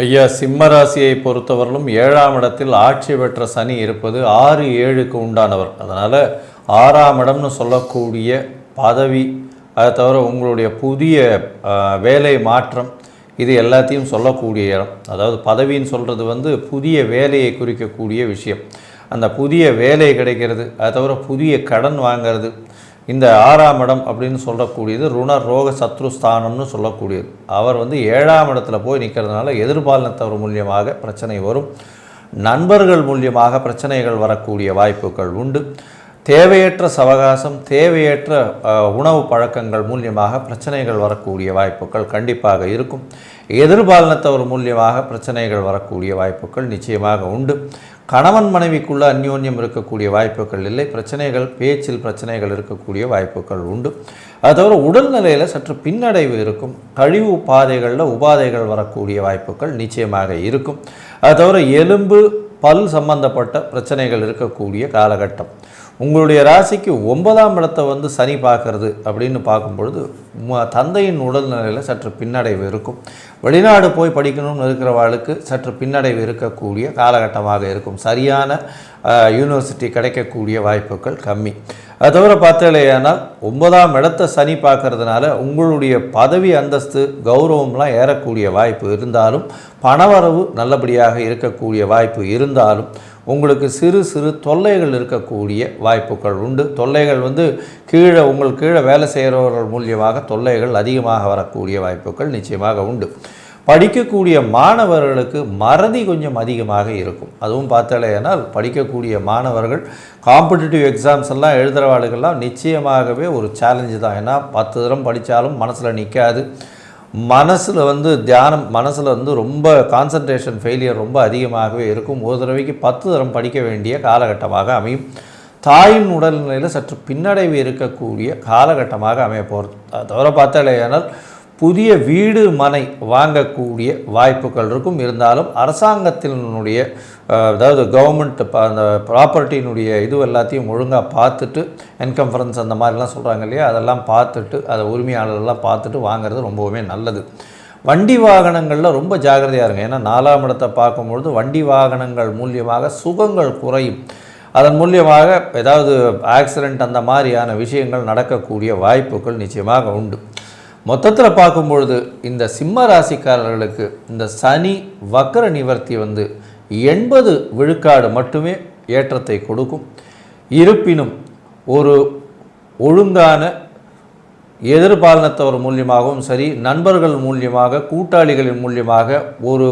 ஐயா சிம்ம ராசியை பொறுத்தவரையிலும் ஏழாம் இடத்தில் ஆட்சி பெற்ற சனி இருப்பது ஆறு ஏழுக்கு உண்டானவர். அதனால் ஆறாம் இடம்னு சொல்லக்கூடிய பதவி அதை தவிர உங்களுடைய புதிய வேலை மாற்றம் இது எல்லாத்தையும் சொல்லக்கூடிய இடம். அதாவது பதவின்னு சொல்கிறது வந்து புதிய வேலையை குறிக்கக்கூடிய விஷயம். அந்த புதிய வேலை கிடைக்கிறது அதை தவிர புதிய கடன் வாங்கிறது இந்த ஆறாம் இடம் அப்படின்னு சொல்லக்கூடியது ருண ரோக சத்ரு ஸ்தானம்னு சொல்லக்கூடியது. அவர் வந்து ஏழாம் இடத்துல போய் நிற்கிறதுனால எதிர்பாலினத்தவர் மூலியமாக பிரச்சனை வரும். நண்பர்கள் மூலியமாக பிரச்சனைகள் வரக்கூடிய வாய்ப்புகள் உண்டு. தேவையற்ற சவகாசம் தேவையற்ற உணவு பழக்கங்கள் மூலியமாக பிரச்சனைகள் வரக்கூடிய வாய்ப்புகள் கண்டிப்பாக இருக்கும். எதிர்பாலினத்தவர் மூலியமாக பிரச்சனைகள் வரக்கூடிய வாய்ப்புகள் நிச்சயமாக உண்டு. கணவன் மனைவிக்குள்ள அந்யோன்யம் இருக்கக்கூடிய வாய்ப்புகள் இல்லை. பிரச்சனைகள் பேச்சில் பிரச்சனைகள் இருக்கக்கூடிய வாய்ப்புகள் உண்டு. அது தவிர உடல்நிலையில் சற்று பின்னடைவு இருக்கும். கழிவு பாதைகளில் உபாதைகள் வரக்கூடிய வாய்ப்புகள் நிச்சயமாக இருக்கும். அது தவிர எலும்பு பல் சம்பந்தப்பட்ட பிரச்சனைகள் இருக்கக்கூடிய காலகட்டம். உங்களுடைய ராசிக்கு ஒன்பதாம் இடத்தை வந்து சனி பார்க்கறது அப்படின்னு பார்க்கும் பொழுது தந்தையின் உடல்நிலையில் சற்று பின்னடைவு இருக்கும். வெளிநாடு போய் படிக்கணும்னு இருக்கிறவாளுக்கு சற்று பின்னடைவு இருக்கக்கூடிய காலகட்டமாக இருக்கும். சரியான யூனிவர்சிட்டி கிடைக்கக்கூடிய வாய்ப்புகள் கம்மி. அது தவிர பார்த்தாலேயானால் ஒன்பதாம் இடத்தை சனி பார்க்கறதுனால உங்களுடைய பதவி அந்தஸ்து கௌரவம்லாம் ஏறக்கூடிய வாய்ப்பு இருந்தாலும் பணவரவு நல்லபடியாக இருக்கக்கூடிய வாய்ப்பு இருந்தாலும் உங்களுக்கு சிறு சிறு தொல்லைகள் இருக்கக்கூடிய வாய்ப்புகள் உண்டு. தொல்லைகள் வந்து கீழே உங்கள் கீழே வேலை செய்கிறவர்கள் மூலியமாக தொல்லைகள் அதிகமாக வரக்கூடிய வாய்ப்புகள் நிச்சயமாக உண்டு. படிக்கக்கூடிய மாணவர்களுக்கு மறதி கொஞ்சம் அதிகமாக இருக்கும். அதுவும் பார்த்தாலேனால் படிக்கக்கூடிய மாணவர்கள் காம்படிட்டிவ் எக்ஸாம்ஸ் எல்லாம் எழுதுகிறவாளுகள்லாம் நிச்சயமாகவே ஒரு சேலஞ்சு தான். ஏன்னா பத்து தரம் படித்தாலும் மனசில் நிற்காது மனசில் வந்து தியானம் மனசில் வந்து ரொம்ப கான்சன்ட்ரேஷன் ஃபெயிலியர் ரொம்ப அதிகமாகவே இருக்கும். ஒரு தடவைக்கு பத்து தரம் படிக்க வேண்டிய காலகட்டமாக அமையும். தாயின் உடல்நிலையில் சற்று பின்னடைவு இருக்கக்கூடிய காலகட்டமாக அமைய போகிறது அது தவிர பார்த்தாலேயானால் புதிய வீடு மனை வாங்கக்கூடிய வாய்ப்புகள் இருக்கும். இருந்தாலும் அரசாங்கத்தினுடைய அதாவது கவர்மெண்ட் அந்த ப்ராப்பர்ட்டினுடைய இது எல்லாத்தையும் ஒழுங்காக பார்த்துட்டு என்கம்ஃபரன்ஸ் அந்த மாதிரிலாம் சொல்கிறாங்க இல்லையா? அதெல்லாம் பார்த்துட்டு அதை உரிமையாளர்லாம் பார்த்துட்டு வாங்குறது ரொம்பவுமே நல்லது. வண்டி வாகனங்களில் ரொம்ப ஜாக்கிரதையாக இருங்க. ஏன்னா நாலாம் இடத்தை பார்க்கும்பொழுது வண்டி வாகனங்கள் மூலியமாக சுகங்கள் குறையும். அதன் மூலியமாக ஏதாவது ஆக்சிடெண்ட் அந்த மாதிரியான விஷயங்கள் நடக்கக்கூடிய வாய்ப்புகள் நிச்சயமாக உண்டு. மொத்தத்தில் பார்க்கும்பொழுது இந்த சிம்ம ராசிக்காரர்களுக்கு இந்த சனி வக்கர நிவர்த்தி வந்து எண்பது விழுக்காடு மட்டுமே ஏற்றத்தை கொடுக்கும். இருப்பினும் ஒரு ஒழுங்கான எதிர்பாலனத்தவர் மூலியமாகவும் சரி நண்பர்கள் மூலியமாக கூட்டாளிகளின் மூலியமாக ஒரு